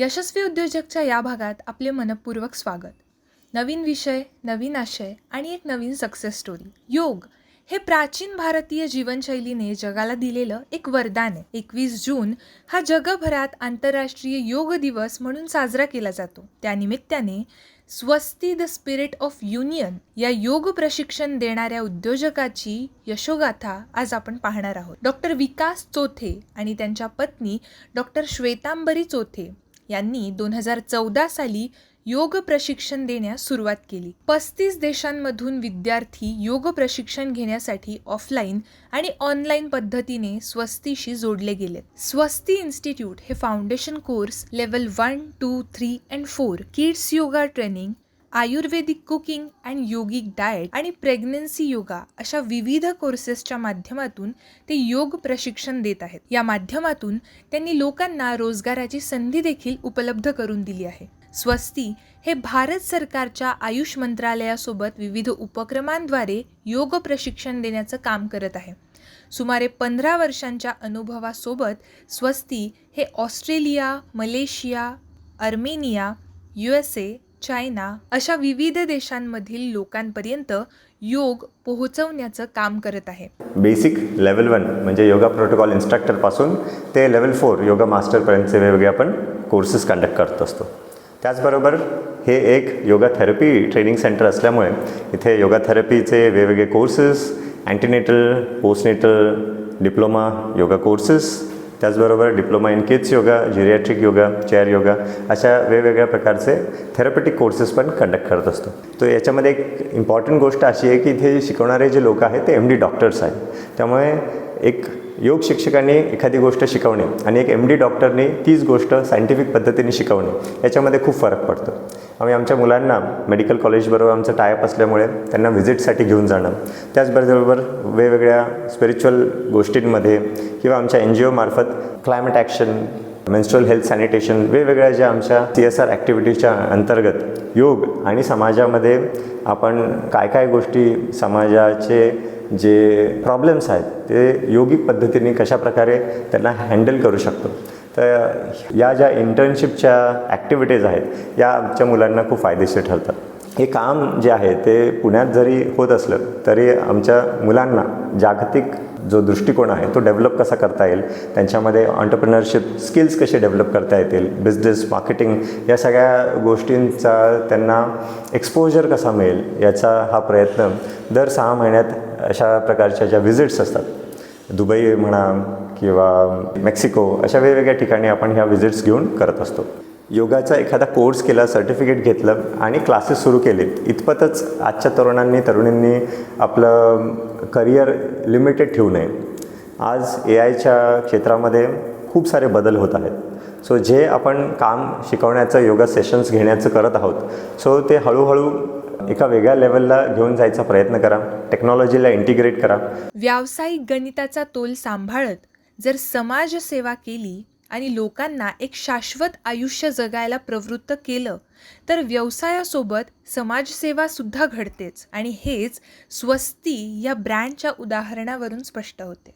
यशस्वी उद्योजकच्या या भागात आपले मनपूर्वक स्वागत. नवीन विषय नवीन आशय आणि एक नवीन सक्सेस स्टोरी योग हे प्राचीन भारतीय जीवनशैलीने जगाला दिलेलं एक वरदान आहे. एकवीस जून हा जगभरात आंतरराष्ट्रीय योग दिवस म्हणून साजरा केला जातो. त्यानिमित्ताने Swasti the spirit of union या योग प्रशिक्षण देणाऱ्या उद्योजकाची यशोगाथा आज आपण पाहणार आहोत. डॉक्टर विकास चोथे आणि त्यांच्या पत्नी डॉक्टर श्वेतांबरी चोथे यांनी दोन हजार चौदा साली योग प्रशिक्षण देण्यास सुरुवात केली. पस्तीस देशांमधून विद्यार्थी योग प्रशिक्षण घेण्यासाठी ऑफलाईन आणि ऑनलाईन पद्धतीने स्वस्तीशी जोडले गेले स्वस्ती इन्स्टिट्यूट हे foundation course level one two three and four kids yoga training ayurvedic cooking and yogic diet आणि प्रेग्नन्सी योगा अशा विविध कोर्सेसच्या माध्यमातून ते योग प्रशिक्षण देत आहेत. या माध्यमातून त्यांनी लोकांना रोजगाराची संधी देखील उपलब्ध करून दिली आहे. स्वस्ती हे भारत सरकारच्या आयुष मंत्रालयासोबत विविध उपक्रमांद्वारे योग प्रशिक्षण देण्याचं काम करत आहे. सुमारे पंधरा वर्षांच्या अनुभवासोबत स्वस्ती हे Australia Malaysia Armenia U S A China अशा विविध देशांमधील लोकांपर्यंत योग पोहोचवण्याचं काम करत आहे. बेसिक लेवल वन म्हणजे योगा प्रोटोकॉल इन्स्ट्रक्टरपासून ते लेवल फोर योगा मास्टरपर्यंतचे वेगवेगळे आपण कोर्सेस कंडक्ट करत असतो. त्याचबरोबर हे एक योगा थेरपी ट्रेनिंग सेंटर असल्यामुळे इथे योगा थेरपीचे वेगवेगळे courses antenatal postnatal diploma yoga courses त्याचबरोबर diploma in kids yoga geriatric yoga chair yoga अशा वेगवेगळ्या प्रकारचे थेरपेटिक कोर्सेस पण कंडक्ट करत असतो. तो याच्यामध्ये एक इम्पॉर्टंट गोष्ट अशी आहे की इथे शिकवणारे जे लोक आहेत ते एम डी डॉक्टर्स आहेत. त्यामुळे एक योग शिक्षकाने एखादी गोष्ट शिकवणे आणि एक एम डी डॉक्टरने तीच गोष्ट सायंटिफिक पद्धतीने शिकवणे याच्यामध्ये खूप फरक पडतो. आम्ही आमच्या मुलांना मेडिकल कॉलेजबरोबर आमचं टायअप असल्यामुळे त्यांना व्हिजिटसाठी घेऊन जाणं त्याचबरोबर वेगवेगळ्या स्पिरिच्युअल गोष्टींमध्ये किंवा आमच्या N G ओमार्फत climate action menstrual health sanitation वेगवेगळ्या ज्या आमच्या सी एस आर ॲक्टिव्हिटीच्या अंतर्गत योग आणि समाजामध्ये आपण काय काय गोष्टी समाजाचे जे प्रॉब्लेम्स आहेत ते योगिक पद्धतीने कशाप्रकारे त्यांना हँडल करू शकतो. तर या ज्या इंटर्नशिपच्या ॲक्टिव्हिटीज आहेत या आमच्या मुलांना खूप फायदेशीर ठरतात. हे काम जे आहे ते पुण्यात जरी होत असलं तरी आमच्या मुलांना जागतिक जो दृष्टिकोन आहे तो डेव्हलप कसा करता येईल त्यांच्यामध्ये ऑन्टरप्रिनरशिप स्किल्स कसे डेव्हलप करता येतील बिझनेस मार्केटिंग या सगळ्या गोष्टींचा त्यांना एक्सपोजर कसा मिळेल याचा हा प्रयत्न दर सहा महिन्यात अशा प्रकारच्या ज्या व्हिजिट्स असतात दुबई म्हणा किंवा मेक्सिको अशा वेगवेगळ्या ठिकाणी आपण ह्या व्हिजिट्स घेऊन करत असतो. योगाचा एखादा कोर्स केला सर्टिफिकेट घेतलं आणि क्लासेस सुरू केलेत इतपतच आजच्या तरुणांनी तरुणींनी आपलं करिअर लिमिटेड ठेवू नये. आज ए आयच्या क्षेत्रामध्ये खूप सारे बदल होत आहेत. सो जे आपण काम शिकवण्याचं योगा सेशन्स घेण्याचं करत आहोत सो ते हळूहळू एका वेगळ्या लेवलला घेऊन जायचा प्रयत्न करा. टेक्नॉलॉजीला इंटिग्रेट करा. व्यावसायिक गणिताचा तोल सांभाळत जर समाजसेवा केली आणि लोकांना एक शाश्वत आयुष्य जगायला प्रवृत्त केलं तर व्यवसायासोबत समाजसेवासुद्धा घडतेच. आणि हेच स्वस्ती या ब्रँडच्या उदाहरणावरून स्पष्ट होते.